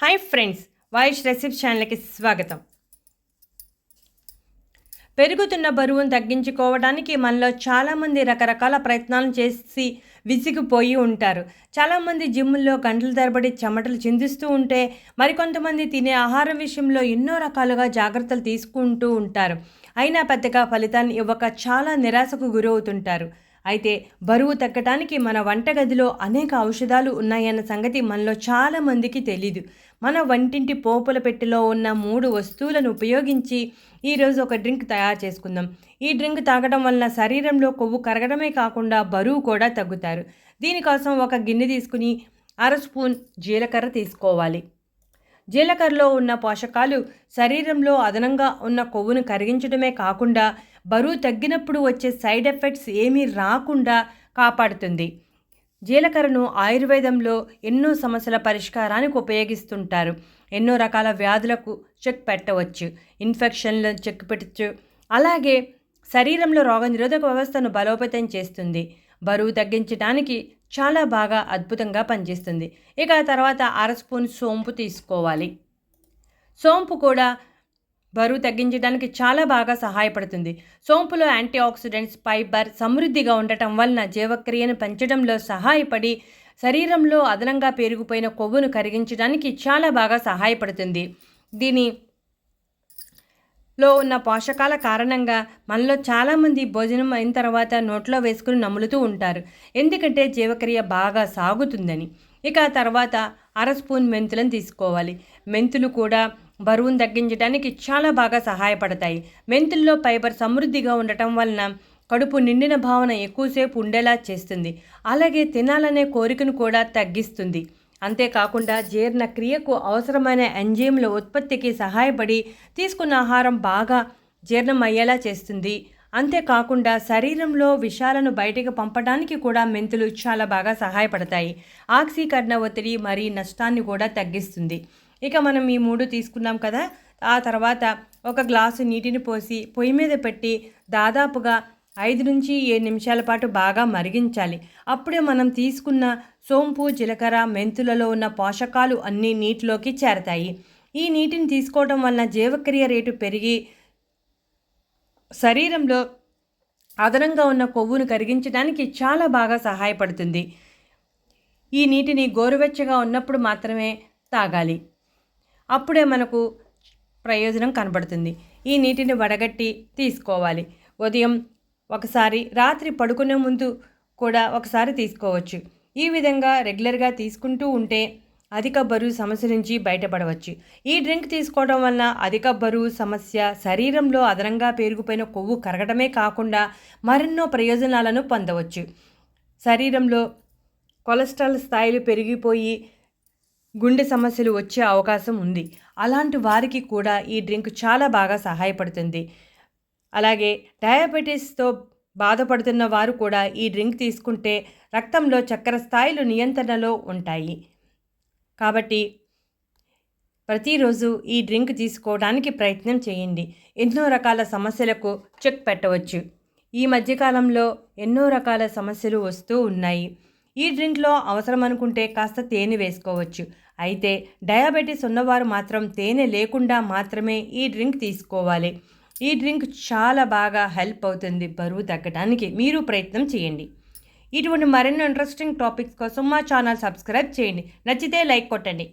Hi friends voice recipe ఛానల్కి స్వాగతం. పెరుగుతున్న బరువును తగ్గించుకోవడానికి మనలో చాలామంది రకరకాల ప్రయత్నాలు చేసి విసిగిపోయి ఉంటారు. చాలామంది జిమ్లో గంటల తరబడి చెమటలు చిందిస్తూ ఉంటే మరికొంతమంది తినే ఆహారం విషయంలో ఎన్నో రకాలుగా జాగ్రత్తలు తీసుకుంటూ ఉంటారు. అయినా పెద్దగా ఫలితాన్ని ఇవ్వక చాలా నిరాశకు గురవుతుంటారు. అయితే బరువు తగ్గటానికి మన వంటగదిలో అనేక ఔషధాలు ఉన్నాయన్న సంగతి మనలో చాలామందికి తెలీదు. మన వంటింటి పోపుల పెట్టెలో ఉన్న మూడు వస్తువులను ఉపయోగించి ఈరోజు ఒక డ్రింక్ తయారు చేసుకుందాం. ఈ డ్రింక్ తాగడం వలన శరీరంలో కొవ్వు కరగడమే కాకుండా బరువు కూడా తగ్గుతారు. దీనికోసం ఒక గిన్నె తీసుకుని అర స్పూన్ జీలకర్ర తీసుకోవాలి. జీలకర్రలో ఉన్న పోషకాలు శరీరంలో అదనంగా ఉన్న కొవ్వును కరిగించడమే కాకుండా బరువు తగ్గినప్పుడు వచ్చే సైడ్ ఎఫెక్ట్స్ ఏమీ రాకుండా కాపాడుతుంది. జీలకర్రను ఆయుర్వేదంలో ఎన్నో సమస్యల పరిష్కారానికి ఉపయోగిస్తుంటారు. ఎన్నో రకాల వ్యాధులకు చెక్ పెట్టవచ్చు. ఇన్ఫెక్షన్లు చెక్ పెట్టచ్చు. అలాగే శరీరంలో రోగనిరోధక వ్యవస్థను బలోపేతం చేస్తుంది. బరువు తగ్గించడానికి చాలా బాగా అద్భుతంగా పనిచేస్తుంది. ఇక తర్వాత అర స్పూన్ సోంపు తీసుకోవాలి. సోంపు కూడా బరువు తగ్గించడానికి చాలా బాగా సహాయపడుతుంది. సోంపులో యాంటీ ఆక్సిడెంట్స్ ఫైబర్ సమృద్ధిగా ఉండటం వలన జీవక్రియను పెంచడంలో సహాయపడి శరీరంలో అదనంగా పెరిగిపోయిన కొవ్వును కరిగించడానికి చాలా బాగా సహాయపడుతుంది. దీని లో ఉన్న పోషకాల కారణంగా మనలో చాలామంది భోజనం అయిన తర్వాత నోట్లో వేసుకుని నములుతూ ఉంటారు. ఎందుకంటే జీవక్రియ బాగా సాగుతుందని. ఇక తర్వాత అర స్పూన్ మెంతులను తీసుకోవాలి. మెంతులు కూడా బరువును తగ్గించడానికి చాలా బాగా సహాయపడతాయి. మెంతుల్లో ఫైబర్ సమృద్ధిగా ఉండటం వలన కడుపు నిండిన భావన ఎక్కువసేపు ఉండేలా చేస్తుంది. అలాగే తినాలనే కోరికను కూడా తగ్గిస్తుంది. అంతేకాకుండా జీర్ణక్రియకు అవసరమైన ఎంజైమ్ల ఉత్పత్తికి సహాయపడి తీసుకున్న ఆహారం బాగా జీర్ణం అయ్యేలా చేస్తుంది. అంతేకాకుండా శరీరంలో విషాలను బయటకు పంపడానికి కూడా మెంతులు చాలా బాగా సహాయపడతాయి. ఆక్సీకరణ ఒత్తిడి మరియు నష్టాన్ని కూడా తగ్గిస్తుంది. ఇక మనం ఈ మూడు తీసుకున్నాం కదా. ఆ తర్వాత ఒక గ్లాసు నీటిని పోసి పొయ్యి మీద పెట్టి దాదాపుగా ఐదు నుంచి ఏడు నిమిషాల పాటు బాగా మరిగించాలి. అప్పుడే మనం తీసుకున్న సోంపు జీలకర్ర మెంతులలో ఉన్న పోషకాలు అన్నీ నీటిలోకి చేరతాయి. ఈ నీటిని తీసుకోవడం వలన జీవక్రియ రేటు పెరిగి శరీరంలో అదనంగా ఉన్న కొవ్వును కరిగించడానికి చాలా బాగా సహాయపడుతుంది. ఈ నీటిని గోరువెచ్చగా ఉన్నప్పుడు మాత్రమే తాగాలి. అప్పుడే మనకు ప్రయోజనం కనబడుతుంది. ఈ నీటిని వడగట్టి తీసుకోవాలి. ఉదయం ఒకసారి రాత్రి పడుకునే ముందు కూడా ఒకసారి తీసుకోవచ్చు. ఈ విధంగా రెగ్యులర్గా తీసుకుంటూ ఉంటే అధిక బరువు సమస్య నుంచి బయటపడవచ్చు. ఈ డ్రింక్ తీసుకోవడం వలన అధిక బరువు సమస్య శరీరంలో అదనంగా పెరిగిపోయిన కొవ్వు కరగడమే కాకుండా మరెన్నో ప్రయోజనాలను పొందవచ్చు. శరీరంలో కొలెస్ట్రాల్ స్థాయిలు పెరిగిపోయి గుండె సమస్యలు వచ్చే అవకాశం ఉంది. అలాంటి వారికి కూడా ఈ డ్రింక్ చాలా బాగా సహాయపడుతుంది. అలాగే డయాబెటీస్తో బాధపడుతున్న వారు కూడా ఈ డ్రింక్ తీసుకుంటే రక్తంలో చక్కెర స్థాయిలు నియంత్రణలో ఉంటాయి. కాబట్టి ప్రతిరోజు ఈ డ్రింక్ తీసుకోవడానికి ప్రయత్నం చేయండి. ఎన్నో రకాల సమస్యలకు చెక్ పెట్టవచ్చు. ఈ మధ్యకాలంలో ఎన్నో రకాల సమస్యలు వస్తూ ఉన్నాయి. ఈ డ్రింక్లో అవసరం అనుకుంటే కాస్త తేనె వేసుకోవచ్చు. అయితే డయాబెటీస్ ఉన్నవారు మాత్రం తేనె లేకుండా మాత్రమే ఈ డ్రింక్ తీసుకోవాలి. ఈ డ్రింక్ చాలా బాగా హెల్ప్ అవుతుంది బరువు తగ్గడానికి మీరు ప్రయత్నం చేయండి. ఇటువంటి మరెన్నో ఇంట్రెస్టింగ్ టాపిక్స్ కోసం మా ఛానల్ సబ్స్క్రైబ్ చేయండి. నచ్చితే లైక్ కొట్టండి.